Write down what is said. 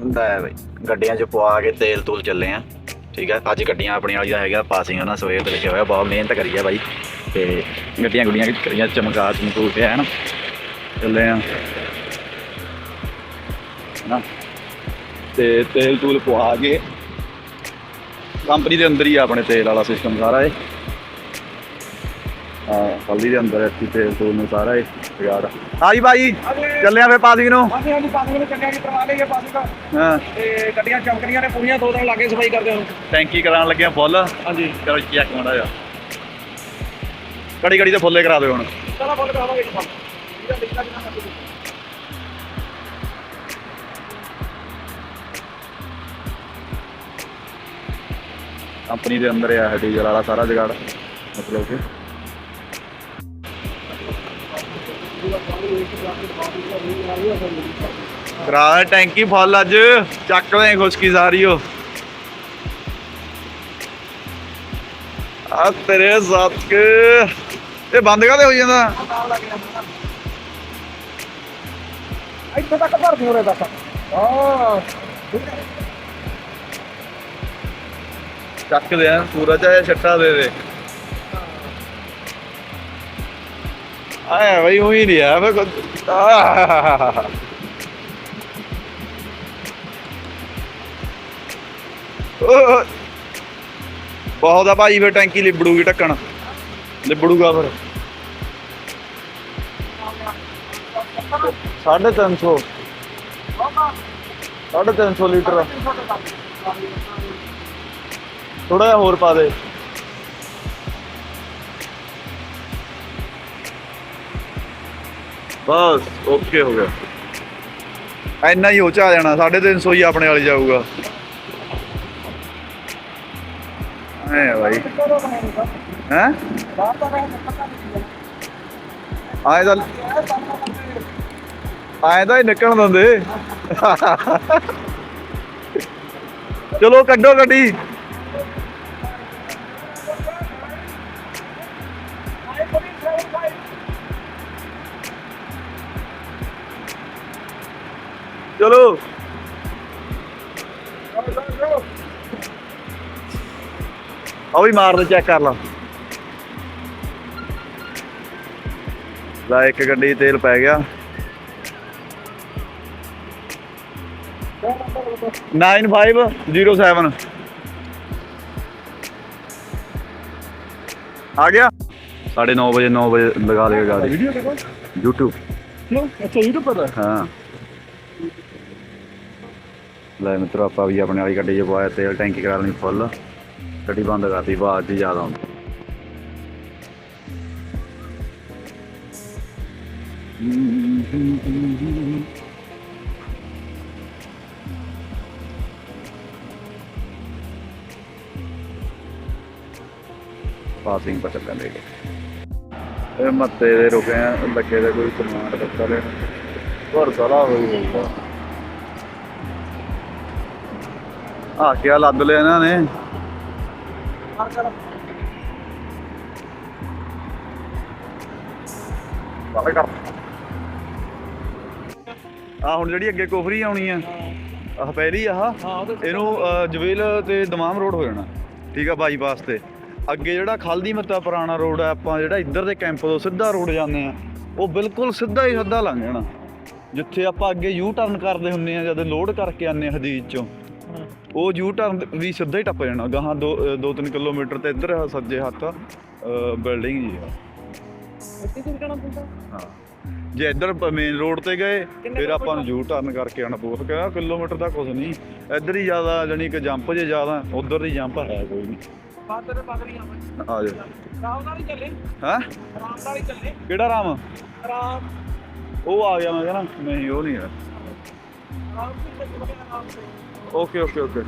ਹੁੰਦਾ ਹੈ ਬਈ। ਗੱਡੀਆਂ 'ਚ ਪਵਾ ਕੇ ਤੇਲ ਤੂਲ ਚੱਲੇ ਆ। ਠੀਕ ਹੈ। ਅੱਜ ਗੱਡੀਆਂ ਆਪਣੀਆਂ ਵਾਲੀ ਦਾ ਹੈਗਾ ਪਾਸਿੰਗ ਉਹਨਾਂ ਸਵੇਰ ਤੇ ਲਿਖਿਆ ਹੋਇਆ। ਬਹੁਤ ਮਿਹਨਤ ਕਰੀ ਆ ਬਾਈ। ਤੇ ਗੱਡੀਆਂ ਗੁੱਡੀਆਂ ਕਰੀਆਂ, ਚਮਕਾ ਚਮਕੂ ਕੇ ਹੈ ਨਾ। ਚੱਲੇ ਆ। ਨਾ ਤੇ ਤੇਲ ਤੂਲ ਪਵਾ ਕੇ, ਕੰਪਨੀ ਦੇ ਅੰਦਰ ਹੀ ਆਪਣੇ ਤੇਲ ਵਾਲਾ ਸਿਸਟਮ ਸਾਰਾ ਇਹ। ਕੰਪਨੀ ਦੇ ਅੰਦਰ ਇੱਥੇ ਤੇਲ ਤੂਲ ਨੂੰ ਸਾਰਾ ਇਹ ਯਾਰ। ਹਾਂਜੀ ਭਾਈ ਚੱਲੇ ਆ ਫੇ ਪਾਸਿੰਗ ਨੂੰ। ਹਾਂਜੀ ਹਾਂਜੀ ਪਾਣੀ ਨੂੰ ਚੱਲਿਆ ਕਿ ਕਰਵਾ ਲਈਏ ਪਾਣੀ ਦਾ। ਹਾਂ। ਤੇ ਗੱਡੀਆਂ ਚਮਕਦੀਆਂ ਨੇ ਪੂਰੀਆਂ ਦੋ ਦਿਨ ਲੱਗੇ ਸਫ਼ਾਈ ਕਰਦੇ ਨੂੰ ਟੈਂਕੀ ਕਰਾਉਣ ਲੱਗਿਆ ਫੁੱਲ। ਹਾਂਜੀ। ਚਲੋ ਚੈੱਕ ਮਾੜਾ ਜਾ ਕੜੀ ਕੜੀ ਤੇ ਫੁੱਲੇ ਕਰਾ ਦਿਓ ਹੁਣ। ਚਲੋ ਫੁੱਲ ਕਰਾਵਾਂਗੇ ਜੀ ਫੁੱਲ। ਇਹਦਾ ਲਿਖਣਾ ਕਿੰਨਾ ਕਰਦੇ ਕੰਪਨੀ ਦੇ ਅੰਦਰ ਆ ਡੀਜ਼ਲ ਵਾਲਾ ਸਾਰਾ ਜਗਾੜ। ਮਤਲਬ ਕਿ ਕਰਾ ਟੈਂਕੀ ਫੁੱਲ ਅੱਜ। ਚੱਕ ਲੈ ਖੁਸ਼ਕੀ ਸਾਰੀ ਉਹ। ਆ ਤੇਰੇ ਸੱਤ ਇਹ ਬੰਦ ਕਾਦੇ ਹੋ ਜਾਂਦਾ? ਇੱਥੇ ਤੱਕ ਭਰ ਦਿਓ ਰੇ ਤੱਕ ਹਾਂ। ਚੱਕਦੇ ਆ ਪੂਰਾ ਚਾਹੇ ਛੱਟਾ ਦੇ ਦੇ। ਆਇਆ ਬਈ, ਉਹੀ ਨਹੀਂ ਆ, ਮੈਂ ਬਹੁਤ ਆ ਭਾਈ ਫਿਰ ਟੈਂਕੀ ਲਿਬੜੂਗੀ ਢੱਕਣ। ਲਿਬੜੂਗਾ ਫਿਰ। 350 350 ਲੀਟਰ। ਥੋੜਾ ਜਿਹਾ ਹੋਰ ਪਾ ਦੇ। ਬਸ ਓਕੇ ਹੋ ਗਿਆ। ਇੰਨਾ ਹੀ ਹੋ ਜਾਣਾ 350 ਹੀ ਆਪਣੇ ਵਾਲੀ ਜਾਊਗਾ। ਐ ਭਾਈ ਹੈ? ਆਏ ਤਾਂ ਆਏ ਤਾਂ ਹੀ ਨਿਕਲਣ ਦਿੰਦੇ। ਚਲੋ ਕੱਢੋ ਗੱਡੀ। ਚਲੋ। ਆ ਵੀ ਮਾਰ ਦੇ ਚੈੱਕ ਕਰ ਲਾ। ਲੈ ਇੱਕ ਗੱਡੀ ਤੇਲ ਪੈ ਗਿਆ। 9507 ਆ ਗਿਆ। 9:30 ਵਜੇ 9 ਵਜੇ ਲਗਾ ਦੇਖੋ। YouTube ਕਿਉਂ? ਅੱਛਾ YouTube ਪਰ ਹਾਂ। ਲੈ ਮਿੱਤਰੋ, ਆਪਾਂ ਵੀ ਆਪਣੇ ਵਾਲੀ ਗੱਡੀ 'ਚ ਪਵਾਇਆ, ਤੇਲ ਟੈਂਕੀ ਕਰਾ ਲੈਣੀ ਫੁੱਲ। ਗੱਡੀ ਬੰਦ ਕਰਤੀ ਆਵਾਜ਼ ਜੀ ਜ਼ਿਆਦਾ ਆਉਂਦੀ। ਪਾਸਿੰਗ ਪਰ ਚੱਲਣ ਦੇ। ਇਹ ਮੱਤੇ ਦੇ ਰੁਕੇ ਲੱਗੇ ਦੇ ਕੋਈ ਸਮਾਨ ਰੱਖਾ ਲੈਣ। ਘਰ ਸਾਲਾ ਹੋਈ ਜਾਂਦਾ। ਆ ਕਿਆ ਲੱਦ ਲਿਆ ਇਹਨਾਂ ਨੇ। ਆ ਹੁਣ ਜਿਹੜੀ ਅੱਗੇ ਕੋਫਰੀ ਆਉਣੀ ਆ ਆਹ ਪਹਿਲੀ ਆਹ। ਇਹਨੂੰ ਅਹ, ਜਵੇਲ ਤੇ ਦਮਾਮ ਰੋਡ ਹੋ ਜਾਣਾ। ਠੀਕ ਆ ਬਾਈਪਾਸ ਤੇ। ਅੱਗੇ ਜਿਹੜਾ ਖਲਦੀ ਮੱਤਾ ਪੁਰਾਣਾ ਰੋਡ ਆ ਆਪਾਂ ਜਿਹੜਾ ਇੱਧਰ ਦੇ ਕੈਂਪ ਤੋਂ ਸਿੱਧਾ ਰੋਡ ਜਾਂਦੇ ਆ ਉਹ ਬਿਲਕੁਲ ਸਿੱਧਾ ਹੀ ਸਿੱਧਾ ਲੰਘ ਜਾਣਾ। ਜਿੱਥੇ ਆਪਾਂ ਅੱਗੇ ਯੂ ਟਰਨ ਕਰਦੇ ਹੁੰਨੇ ਆ ਜਦ ਲੋਡ ਕਰਕੇ ਆਨੇ ਹਦੀਦ ਚੋਂ। ਉਹ ਯੂ ਟਰਨ ਵੀ ਸਿੱਧਾ ਹੀ ਟੱਪ ਜਾਣਾ। ਗਾਹਾਂ 2 2-3 ਕਿਲੋਮੀਟਰ ਤੇ ਇੱਧਰ ਸੱਜੇ ਹੱਥ ਬਿਲਡਿੰਗ ਜੀ ਆ। ਇੱਥੇ ਤੋਂ ਜਾਣਾ ਪੈਂਦਾ। ਹਾਂ। ਜੇ ਇੱਧਰ ਮੇਨ ਰੋਡ ਤੇ ਗਏ ਫਿਰ ਆਪਾਂ ਨੂੰ ਯੂ ਟਰਨ ਕਰਕੇ ਆਣਾ ਪਊਗਾ। ਕਿਹਾ ਕਿਲੋਮੀਟਰ ਦਾ ਕੁਝ ਨਹੀਂ। ਇੱਧਰ ਹੀ ਜ਼ਿਆਦਾ ਜਾਨੀ ਕਿ ਜੰਪ ਜੇ ਜ਼ਿਆਦਾ ਉਧਰ ਦੀ ਜੰਪ ਹੈ ਕੋਈ ਨਹੀਂ। ਬਾਦਰ ਹੀ ਆਵਾਂ ਆ ਜਾ ਰਾਮ ਨਾਲ ਹੀ ਚੱਲੇ। ਹਾਂ? ਆਰਾਮ ਨਾਲ ਹੀ ਚੱਲੇ। ਕਿਹੜਾ ਰਾਮ? ਆਰਾਮ ਉਹ ਆ ਗਿਆ ਮੈਂ ਕਹਿੰਦਾ ਨਹੀਂ ਉਹ ਨਹੀਂ ਹੈ। ਆਰਾਮ ਨਾਲ ਚੱਲੇ ਆਰਾਮ ਨਾਲ ਓਕੇ ਓਕੇ ਓਕੇ